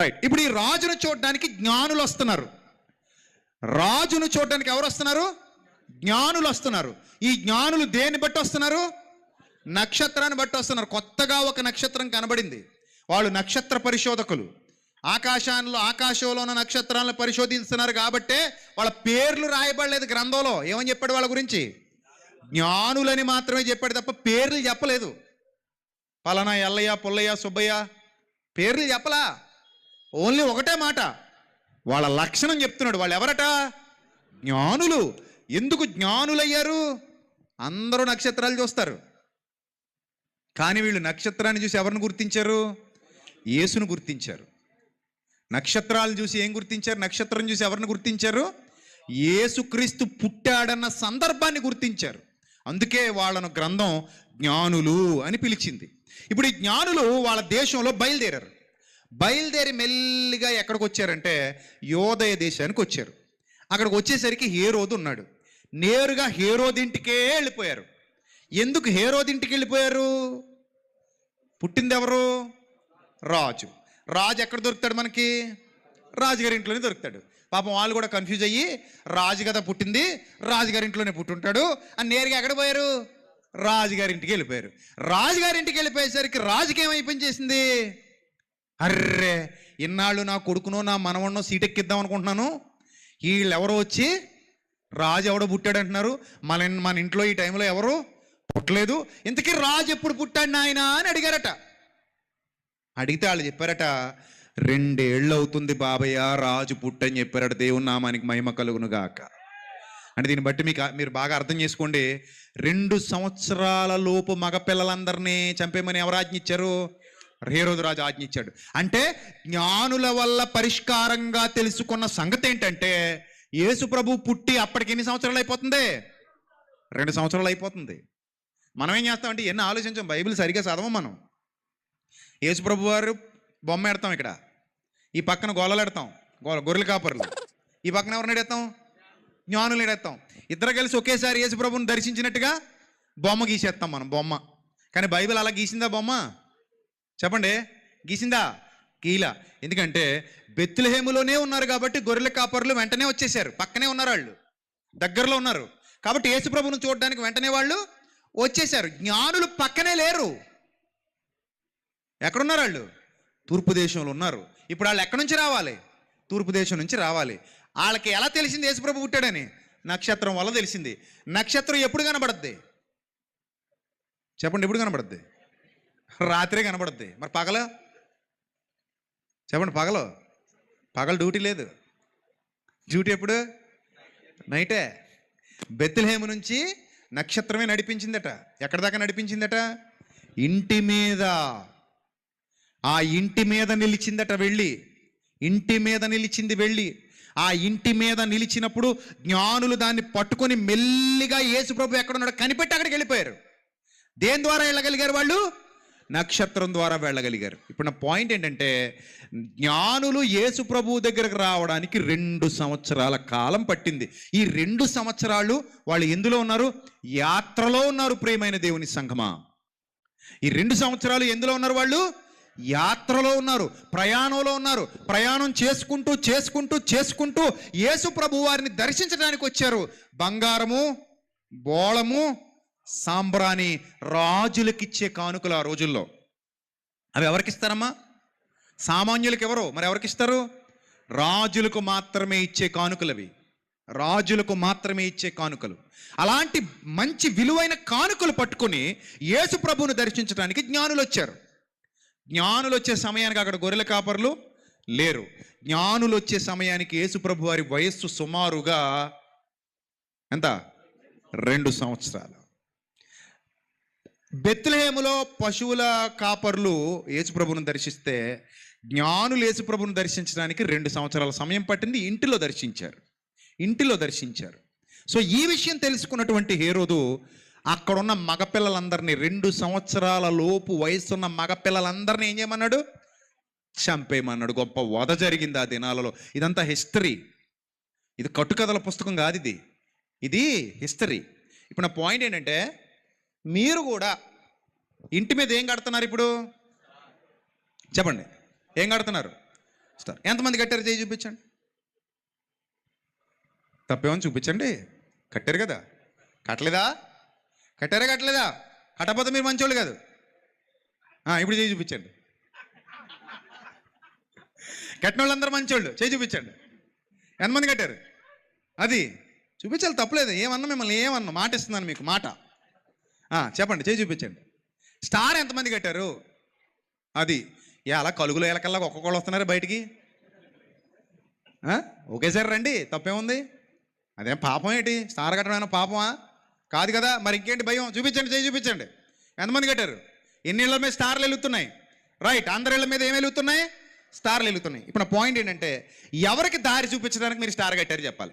Right ఇప్పుడు ఈ రాజును చూడడానికి జ్ఞానులు వస్తున్నారు. రాజును చూడడానికి ఎవరు వస్తున్నారు? జ్ఞానులు వస్తున్నారు. ఈ జ్ఞానులు దేన్ని బట్టి వస్తున్నారు? నక్షత్రాన్ని బట్టి వస్తున్నారు. కొత్తగా ఒక నక్షత్రం కనబడింది. వాళ్ళు నక్షత్ర పరిశోధకులు. ఆకాశాల్లో ఆకాశంలో ఉన్న నక్షత్రాలను పరిశోధిస్తున్నారు కాబట్టే వాళ్ళ పేర్లు రాయబడలేదు గ్రంథంలో. ఏమని చెప్పాడు వాళ్ళ గురించి? జ్ఞానులని మాత్రమే చెప్పాడు తప్ప పేర్లు చెప్పలేదు. పలానా ఎల్లయ్య పుల్లయ్య సుబ్బయ్య పేర్లు చెప్పలా? ఓన్లీ ఒకటే మాట. వాళ్ళ లక్షణం చెప్తున్నాడు. వాళ్ళు ఎవరట? జ్ఞానులు. ఎందుకు జ్ఞానులయ్యారు? అందరూ నక్షత్రాలు చూస్తారు. కానీ వీళ్ళు నక్షత్రాన్ని చూసి ఎవరిని గుర్తించారు? యేసును గుర్తించారు. నక్షత్రాలు చూసి ఏం గుర్తించారు? నక్షత్రం చూసి ఎవరిని గుర్తించారు? యేసుక్రీస్తు పుట్టాడన్న సందర్భాన్ని గుర్తించారు. అందుకే వాళ్ళను గ్రంథం జ్ఞానులు అని పిలిచింది. ఇప్పుడు ఈ జ్ఞానులు వాళ్ళ దేశంలో బయలుదేరారు. బయలుదేరి మెల్లిగా ఎక్కడికి వచ్చారంటే యోదయ దేశానికి వచ్చారు. అక్కడికి వచ్చేసరికి హేరోదు ఉన్నాడు. నేరుగా హేరోదింటికే వెళ్ళిపోయారు. ఎందుకు హేరోదింటికి వెళ్ళిపోయారు? పుట్టింది ఎవరు రాజు. రాజు ఎక్కడ దొరుకుతాడు మనకి? రాజుగారి ఇంట్లోనే దొరుకుతాడు. పాపం వాళ్ళు కూడా కన్ఫ్యూజ్ అయ్యి రాజు కదా పుట్టింది రాజుగారి ఇంట్లోనే పుట్టుంటాడు. అని నేరుగా ఎక్కడ పోయారు? రాజుగారింటికి వెళ్ళిపోయారు. రాజుగారింటికి వెళ్ళిపోయేసరికి రాజుకి ఏమైపోయింది చేసింది? అర్రే ఇన్నాళ్ళు నా కొడుకునో నా మనవన్నో సీటెక్కిద్దాం అనుకుంటున్నాను. వీళ్ళు ఎవరో వచ్చి రాజు ఎవడో పుట్టాడు అంటున్నారు. మన మన ఇంట్లో ఈ టైంలో ఎవరు పుట్టలేదు. ఇంతకీ రాజు ఎప్పుడు పుట్టాడు నాయన అని అడిగారట. అడిగితే వాళ్ళు చెప్పారట రెండేళ్ళు అవుతుంది బాబయ్య రాజు పుట్టని చెప్పారట. దేవుని నామానికి మహిమ కలుగును గాక. అంటే దీన్ని బట్టి మీకు మీరు బాగా అర్థం చేసుకోండి. రెండు సంవత్సరాల లోపు మగపిల్లలందరినీ చంపేమని ఎవరు ఆజ్ఞ ఇచ్చారు హేరోదు రాజు అంటే జ్ఞానుల వల్ల పరిష్కారంగా తెలుసుకున్న సంగతి ఏంటంటే యేసు ప్రభు పుట్టి అప్పటికి ఎన్ని సంవత్సరాలు అయిపోతుంది? రెండు సంవత్సరాలు అయిపోతుంది. మనం ఏం చేస్తామంటే ఎన్ని ఆలోచించాం? బైబిల్ సరిగా చదవం మనం. యేసు ప్రభు వారు బొమ్మ ఎడతాం ఇక్కడ. ఈ పక్కన గోళలు ఎడతాం. గోల గొర్రెల కాపర్లు. ఈ పక్కన ఎవరిని ఎడతాం? జ్ఞానులు ఎడతాం. ఇద్దరు కలిసి ఒకేసారి యేసు ప్రభుని దర్శించినట్టుగా బొమ్మ గీసేస్తాం మనం బొమ్మ. కానీ బైబిల్ అలా గీసిందా బొమ్మ? చెప్పండి. గీసిందా? గీల. ఎందుకంటే బెత్తులహేములోనే ఉన్నారు కాబట్టి గొర్రెల కాపర్లు వెంటనే వచ్చేసారు పక్కనే ఉన్నారు వాళ్ళు దగ్గరలో ఉన్నారు. కాబట్టి యేసుప్రభును చూడడానికి వెంటనే వాళ్ళు వచ్చేసారు జ్ఞానులు పక్కనే లేరు. ఎక్కడున్నారు వాళ్ళు తూర్పు దేశంలో ఉన్నారు. ఇప్పుడు వాళ్ళు ఎక్కడి నుంచి రావాలి? తూర్పు దేశం నుంచి రావాలి. వాళ్ళకి ఎలా తెలిసింది యేసుప్రభు పుట్టాడని? నక్షత్రం వల్ల తెలిసింది. నక్షత్రం ఎప్పుడు కనబడద్ది? చెప్పండి ఎప్పుడు కనబడద్ది? రాత్రే కనబడుద్ది. మరి పగల? చెప్పండి పగలు? పగలు డ్యూటీ లేదు. డ్యూటీ ఎప్పుడు? నైటే. బెత్తిల్హేము నుంచి నక్షత్రమే నడిపించిందట. ఎక్కడ దాకా నడిపించిందట? ఇంటి మీద. ఆ ఇంటి మీద నిలిచిందట వెళ్ళి. ఇంటి మీద నిలిచింది వెళ్ళి. ఆ ఇంటి మీద నిలిచినప్పుడు జ్ఞానులు దాన్ని పట్టుకొని మెల్లిగా యేసుప్రభు ఎక్కడున్నాడో కనిపెట్టి అక్కడికి వెళ్ళిపోయారు. దేని ద్వారా వెళ్ళగలిగారు వాళ్ళు? నక్షత్రం ద్వారా వెళ్ళగలిగారు. ఇప్పుడు నా పాయింట్ ఏంటంటే జ్ఞానులు యేసు ప్రభు దగ్గరకు రావడానికి రెండు సంవత్సరాల కాలం పట్టింది. ఈ రెండు సంవత్సరాలు వాళ్ళు ఎందులో ఉన్నారు? యాత్రలో ఉన్నారు ప్రేమైన దేవుని సంఘమా. ఈ రెండు సంవత్సరాలు ఎందులో ఉన్నారు వాళ్ళు? యాత్రలో ఉన్నారు ప్రయాణంలో ఉన్నారు. ప్రయాణం చేసుకుంటూ చేసుకుంటూ చేసుకుంటూ యేసు ప్రభు వారిని దర్శించడానికి వచ్చారు. బంగారము బోళము సాంబ్రాణి రాజులకిచ్చే కానుకలు ఆ రోజుల్లో. అవి ఎవరికిస్తారమ్మా? సామాన్యులకు ఎవరు? మరి ఎవరికి ఇస్తారు రాజులకు మాత్రమే ఇచ్చే కానుకలు అవి రాజులకు మాత్రమే ఇచ్చే కానుకలు. అలాంటి మంచి విలువైన కానుకలు పట్టుకొని యేసు ప్రభువును దర్శించడానికి జ్ఞానులు వచ్చారు జ్ఞానులు వచ్చే సమయానికి అక్కడ గొర్రెల కాపర్లు లేరు. జ్ఞానులు వచ్చే సమయానికి యేసుప్రభు వారి వయస్సు సుమారుగా ఎంత? రెండు సంవత్సరాలు. బెత్లహేములో పశువుల కాపర్లు యేసుప్రభును దర్శిస్తే జ్ఞానులు యేసుప్రభును దర్శించడానికి రెండు సంవత్సరాల సమయం పట్టింది. ఇంటిలో దర్శించారు. ఇంటిలో దర్శించారు. సో ఈ విషయం తెలుసుకున్నటువంటి హేరోదు అక్కడున్న మగపిల్లలందరినీ రెండు సంవత్సరాల లోపు వయసున్న మగపిల్లలందరినీ ఏం చేయమన్నాడు? చంపేయమన్నాడు. గొప్ప వధ జరిగింది ఆ దినాలలో. ఇదంతా హిస్టరీ. ఇది కట్టుకథల పుస్తకం కాదు ఇది. ఇది హిస్టరీ. ఇప్పుడు నా పాయింట్ ఏంటంటే మీరు కూడా ఇంటి మీద ఏం కడుతున్నారు ఇప్పుడు? చెప్పండి. ఏం కడుతున్నారు? స్టార్. ఎంతమంది కట్టారు చేయి చూపించండి. తప్పేమని చూపించండి. కట్టారు కదా. కట్టలేదా? కట్టారా కట్టలేదా? కట్టపోతే మీరు మంచోళ్ళు కాదు. ఇప్పుడు చేయి చూపించండి. కట్టిన వాళ్ళందరూ మంచోళ్ళు. చేయి చూపించండి. ఎంతమంది కట్టారు? అది. చూపించాలి తప్పలేదు. ఏమన్నా మిమ్మల్ని ఏమన్నా మాట ఇస్తున్నాను మీకు మాట. చెప్పండి చేయి చూపించండి. స్టార్ ఎంతమంది కట్టారు? అది. ఎలా కలుగులు ఎలకల్లా ఒక్కొక్కళ్ళు వస్తున్నారు బయటికి. ఒకేసారి రండి తప్పేముంది అదేం పాపం ఏంటి? స్టార్ కట్టడం పాపమా? కాదు కదా మరి ఇంకేంటి భయం? చూపించండి చేయి చూపించండి. ఎంతమంది కట్టారు? ఎన్ని ఇళ్ళ మీద స్టార్లు వెలుగుతున్నాయి రైట్ అందరి ఇళ్ళ మీద ఏమి వెలుగుతున్నాయి స్టార్లు వెలుగుతున్నాయి ఇప్పుడు నా పాయింట్ ఏంటంటే ఎవరికి దారి చూపించడానికి మీరు స్టార్ కట్టారు చెప్పాలి.